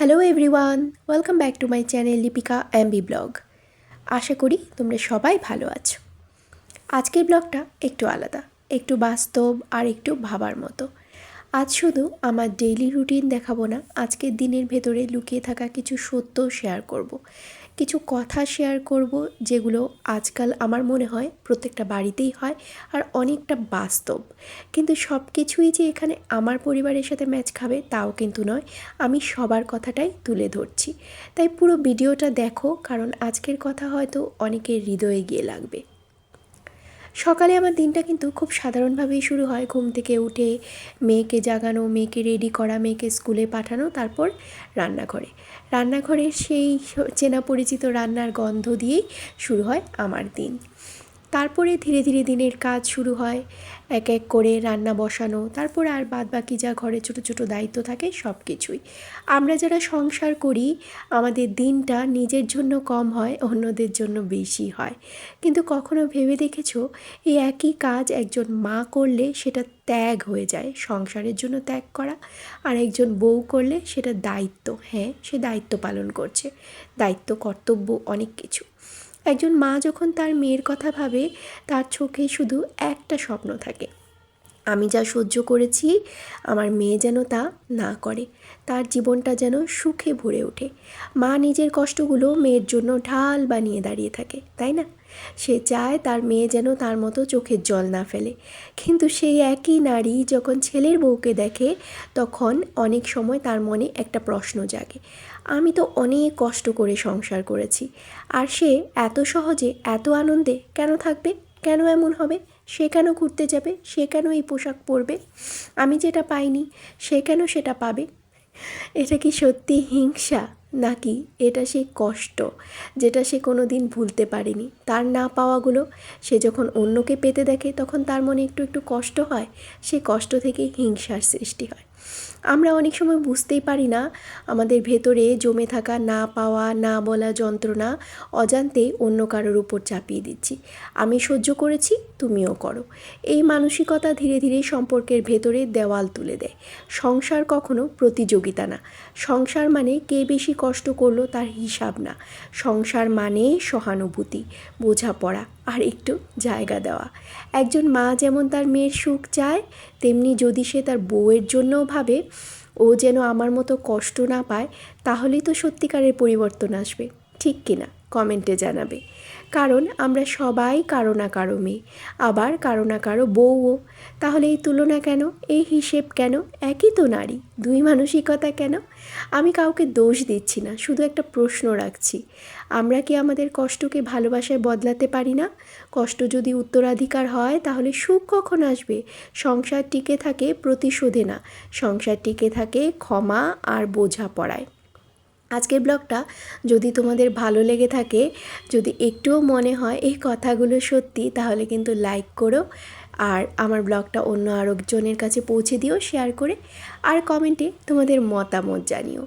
Hello everyone welcome back to my channel Lipika Aamby blog আশা করি তোমরা সবাই ভালো আছো। আজকের ব্লগটা একটু আলাদা, একটু বাস্তব আর একটু ভাবার মতো। আজ শুধু আমার ডেইলি রুটিন দেখাবো না আজকের দিনের ভেতরে লুকিয়ে থাকা কিছু সত্য শেয়ার করব। কিছু কথা শেয়ার করব যেগুলো আজকাল আমার মনে হয় প্রত্যেকটা বাড়িতেই হয় আর অনেকটা বাস্তব। কিন্তু সব কিছুই যে এখানে আমার পরিবারের সাথে ম্যাচ খাবে তাও কিন্তু নয়, আমি সবার কথাটাই তুলে ধরছি। তাই পুরো ভিডিওটা দেখো, কারণ আজকের কথা হয়তো অনেকের হৃদয়ে গিয়ে লাগবে। সকালে আমার দিনটা কিন্তু খুব সাধারণভাবেই শুরু হয়। ঘুম থেকে উঠে মেয়েকে জাগানো, মেয়েকে রেডি করা, মেয়েকে স্কুলে পাঠানো, তারপর রান্নাঘরে। রান্নাঘরে সেই চেনা পরিচিত রান্নার গন্ধ দিয়েই শুরু হয় আমার দিন। তারপরে ধীরে ধীরে দিনের কাজ শুরু হয়। এক এক করে রান্না বসানো, তারপর আর বাদ বাকি যা ঘরে ছোটো ছোটো দায়িত্ব থাকে সব কিছুই আমরা যারা সংসার করি, আমাদের দিনটা নিজের জন্য কম হয়, অন্যদের জন্য বেশি হয়। কিন্তু কখনো ভেবে দেখেছ, এই একই কাজ একজন মা করলে সেটা ত্যাগ হয়ে যায়, সংসারের জন্য ত্যাগ করা? আর একজন বউ করলে সেটা দায়িত্ব হ্যাঁ সে দায়িত্ব পালন করছে। দায়িত্ব, কর্তব্য অনেক কিছু। একজন মা যখন তার মেয়ের কথা ভাবে, তার চোখে শুধু একটা স্বপ্ন থাকে। আমি যা সহ্য করেছি, আমার মেয়ে যেন তা না করে। তার জীবনটা যেন সুখে ভরে ওঠে। মা নিজের কষ্টগুলো মেয়ের জন্য ঢাল বানিয়ে দাঁড়িয়ে থাকে, তাই না? সে চায় তার মেয়ে যেন তার মতো চোখের জল না ফেলে। কিন্তু সেই একই নারী যখন ছেলের বউকে দেখে, তখন অনেক সময় তার মনে একটা প্রশ্ন জাগে। আমি তো অনেক কষ্ট করে সংসার করেছি। আর সে এত সহজে, এত আনন্দে কেন থাকবে? কেন এমন হবে? সে কেন ঘুরতে যাবে? সে কেন এই পোশাক পরবে? আমি যেটা পাইনি, সে কেন সেটা পাবে? এটা কি সত্যি হিংসা? নাকি এটা সেই কষ্ট, যেটা সে কোনো দিন ভুলতে পারেনি? তার না পাওয়াগুলো সে যখন অন্যকে পেতে দেখে, তখন তার মনে একটু একটু কষ্ট হয়। সে কষ্ট থেকে হিংসার সৃষ্টি হয়। আমরা অনেক সময় বুঝতেই পারি না আমাদের ভেতরে জমে থাকা না পাওয়া, না বলা যন্ত্রণা অজান্তে অন্য কারোর উপর চাপিয়ে দিচ্ছি। আমি সহ্য করেছি, তুমিও করো। এই মানসিকতা ধীরে ধীরে সম্পর্কের ভেতরে দেওয়াল তুলে দেয়। সংসার কখনো প্রতিযোগিতা না। সংসার মানে কে বেশি কষ্ট করল তার হিসাব না। সংসার মানে সহানুভূতি, বোঝাপড়া আর একটু জায়গা দেওয়া। একজন মা যেমন তার মেয়ের সুখ চায়, তেমনি যদি সে তার বউয়ের জন্যও ভাবে ও যেন আমার মতো কষ্ট না পায়, তাহলেই তো সত্যিকারের পরিবর্তন আসবে। ঠিক কিনা? কমেন্টে জানাবে। কারণ আমরা সবাই কারও না কারও মেয়ে, আবার কারও না কারও বউও। তাহলে এই তুলনা কেন? এই হিসেব কেন? একই তো নারী, দুই মানসিকতা কেন? আমি কাউকে দোষ দিচ্ছি না, শুধু একটা প্রশ্ন রাখছি। আমরা কি আমাদের কষ্টকে ভালোবাসায় বদলাতে পারি না? কষ্ট যদি উত্তরাধিকার হয়, তাহলে সুখ কখন আসবে? সংসার টিকে থাকে প্রতিশোধে না। সংসার টিকে থাকে ক্ষমা আর বোঝাপড়ায়। আজকের ব্লগটা যদি তোমাদের ভালো লেগে থাকে, যদি একটুও মনে হয় এই কথাগুলো সত্যি, তাহলে কিন্তু লাইক করো আর আমার ব্লগটা অন্য আরেকজনের কাছে পৌঁছে দিও, শেয়ার করে। আর কমেন্টে তোমাদের মতামত জানিও।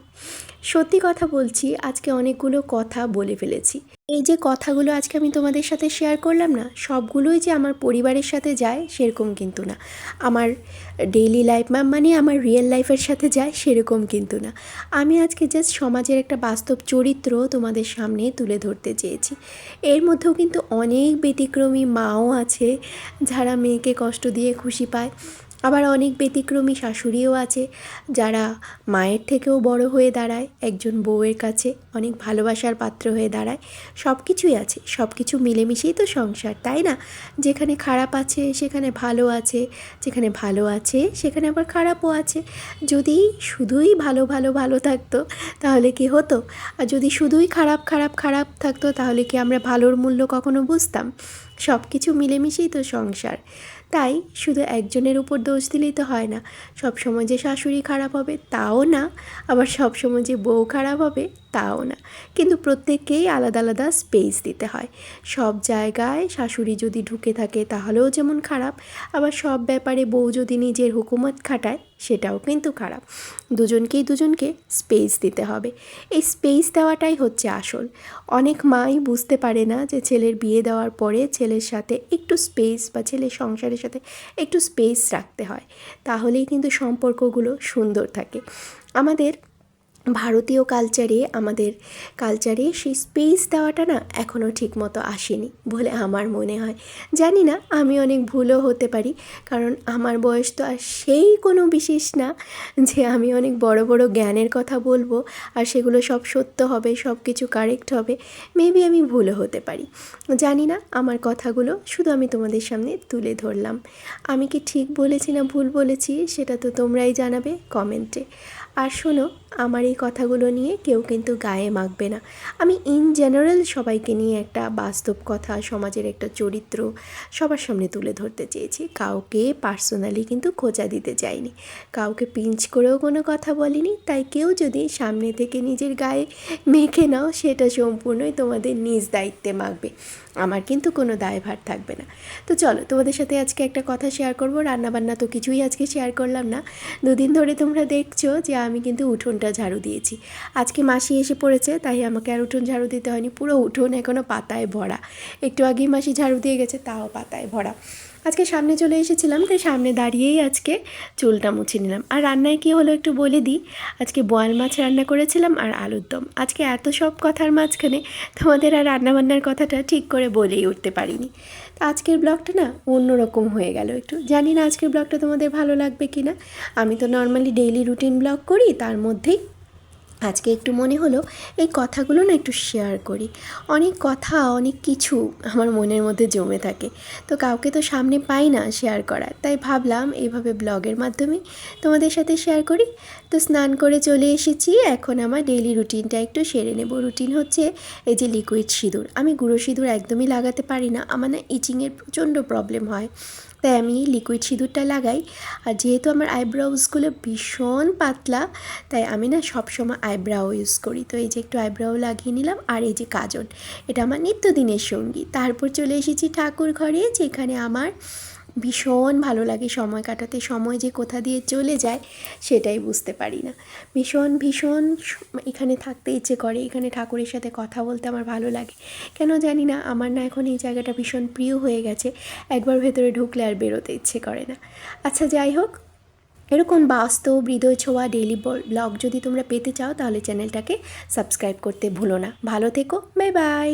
সত্যি কথা বলছি, আজকে অনেকগুলো কথা বলে ফেলেছি। এই যে কথাগুলো আজকে আমি তোমাদের সাথে শেয়ার করলাম না, সবগুলোই যে আমার পরিবারের সাথে যায় সেরকম কিন্তু না। আমার ডেইলি লাইফ মানে আমার রিয়েল লাইফের সাথে যায় সেরকম কিন্তু না। আমি আজকে জাস্ট সমাজের একটা বাস্তব চরিত্র তোমাদের সামনে তুলে ধরতে চেয়েছি। এর মধ্যেও কিন্তু অনেক ব্যতিক্রমী মাও আছে, যারা মেয়েকে কষ্ট দিয়ে খুশি পায়। আবার অনেক ব্যতিক্রমী শাশুড়িও আছে যারা মায়ের থেকেও বড় হয়ে দাঁড়ায়, একজন বউয়ের কাছে অনেক ভালোবাসার পাত্র হয়ে দাঁড়ায়। সব কিছুই আছে সব কিছু মিলেমিশেই তো সংসার, তাই না? যেখানে খারাপ আছে সেখানে ভালো আছে, যেখানে ভালো আছে সেখানে আবার খারাপও আছে। যদি শুধুই ভালো ভালো ভালো থাকতো, তাহলে কি হতো? আর যদি শুধুই খারাপ খারাপ খারাপ থাকতো, তাহলে কি আমরা ভালোর মূল্য কখনো বুঝতাম? সব কিছু মিলেমিশেই তো সংসার। তাই শুধু একজনের উপর দোষ দিলেই তো হয় না। সব সময় যে শাশুড়ি খারাপ হবে তাও না, আবার সব সময় যে বউ খারাপ হবে তাও না। কিন্তু প্রত্যেককেই আলাদা আলাদা স্পেস দিতে হয়। সব জায়গায় শাশুড়ি যদি ঢুকে থাকে তাহলেও যেমন খারাপ, আবার সব ব্যাপারে বউ যদি নিজের হুকুমত খাটায় সেটাও কিন্তু খারাপ। দুজনকেই দুজনকে স্পেস দিতে হবে। এই স্পেস দেওয়াটাই হচ্ছে আসল। অনেক মাই বুঝতে পারে না যে ছেলের বিয়ে দেওয়ার পরে ছেলের সাথে একটু স্পেস বা ছেলের সংসারের সাথে একটু স্পেস রাখতে হয়। তাহলেই কিন্তু সম্পর্কগুলো সুন্দর থাকে। আমাদের ভারতীয় কালচারে আমাদের কালচারে সেই স্পেস দেওয়াটা না এখনও ঠিকমতো আসেনি বলে আমার মনে হয়। জানি না, আমি অনেক ভুলও হতে পারি, কারণ আমার বয়স তো আর সেই কোনো বিশেষ না যে আমি অনেক বড় বড় জ্ঞানের কথা বলব আর সেগুলো সব সত্য হবে, সব কিছু কারেক্ট হবে মেবি আমি ভুলও হতে পারি। জানি না, আমার কথাগুলো শুধু আমি তোমাদের সামনে তুলে ধরলাম। আমি কি ঠিক বলেছি না ভুল বলেছি, সেটা তো তোমরাই জানাবে কমেন্টে। আর শোনো, আমার এই কথাগুলো নিয়ে কেউ কিন্তু গায়ে মাখবে না। আমি ইন জেনারেল সবাইকে নিয়ে একটা বাস্তব কথা, সমাজের একটা চরিত্র সবার সামনে তুলে ধরতে চেয়েছি। কাউকে পার্সোনালি কিন্তু খোঁজা দিতে চাইনি। কাউকে পিঞ্চ করেও কোনো কথা বলিনি। তাই কেউ যদি সামনে থেকে নিজের গায়ে মেখে নাও, সেটা সম্পূর্ণই তোমাদের নিজ দায়িত্বে মাখবে। আমার কিন্তু কোনো দায়ভার থাকবে না। তো চলো, তোমাদের সাথে আজকে একটা কথা শেয়ার করব। রান্নাবান্না তো কিছুই আজকে শেয়ার করলাম না। দুদিন ধরে তোমরা দেখছ যে আমি কিন্তু উঠোনটা ঝাড়ু দিয়েছি। আজকে মাসি এসে পড়েছে, তাই আমাকে আর উঠোন ঝাড়ু দিতে হয়নি। পুরো উঠোন এখনও পাতায় ভরা। একটু আগেই মাসি ঝাড়ু দিয়ে গেছে, তাও পাতায় ভরা। আজকে সামনে চলে এসেছিলাম, তাই সামনে দাঁড়িয়েই আজকে চুলটা মুছে নিলাম। আর রান্নায় কী হলো একটু বলে দিই। আজকে বোয়াল মাছ রান্না করেছিলাম আর আলুর দম। আজকে এত সব কথার মাঝখানে তোমাদের আর রান্নাবান্নার কথাটা ঠিক করে বলেই উঠতে পারিনি। তো আজকের ব্লগটা না অন্যরকম হয়ে গেল একটু। জানি না আজকের ব্লগটা তোমাদের ভালো লাগবে কি না আমি তো নর্মালি ডেইলি রুটিন ব্লগ করি, তার মধ্যেই আজকে একটু মনে হলো এই কথাগুলো না একটু শেয়ার করি। অনেক কথা, অনেক কিছু আমার মনের মধ্যে জমে থাকে। তো কাউকে তো সামনে পাই না শেয়ার করার। তাই ভাবলাম এইভাবে ব্লগের মাধ্যমে তোমাদের সাথে শেয়ার করি। তো স্নান করে চলে এসেছি। এখন আমার ডেইলি রুটিনটা একটু সেরে নেব। রুটিন হচ্ছে এই যে লিকুইড সিঁদুর। আমি গুঁড়ো সিঁদুর একদমই লাগাতে পারি না। আমার না ইচিংয়ের প্রচণ্ড প্রবলেম হয়। তাই আমি লিকুইড সিঁদুরটা লাগাই। আর যেহেতু আমার আইব্রাউজগুলো ভীষণ পাতলা, তাই আমি না সবসময় আইব্রাও ইউজ করি। তো এই যে একটু আইব্রাও লাগিয়ে নিলাম, আর এই যে কাজল, এটা আমার নিত্যদিনের সঙ্গী। তারপর চলে এসেছি ঠাকুর ঘরে, যেখানে আমার ভীষণ ভালো লাগে সময় কাটাতে, সময় যে কোথা দিয়ে চলে যায় সেটাই বুঝতে পারি না। ভীষণ ভীষণ এখানে থাকতে ইচ্ছে করে, এখানে ঠাকুরের সাথে কথা বলতে আমার ভালো লাগে। কেন জানি না, আমার না এখন এই জায়গাটা ভীষণ প্রিয় হয়ে গেছে, একবার ভেতরে ঢুকলে আর বেরোতে ইচ্ছে করে না। আচ্ছা যাই হোক এরকম বাস্তব হৃদয় ছোঁয়া ডেইলি ব্লগ যদি তোমরা পেতে চাও, তাহলে চ্যানেলটাকে সাবস্ক্রাইব করতে ভুলো না। ভালো থেকো বাই বাই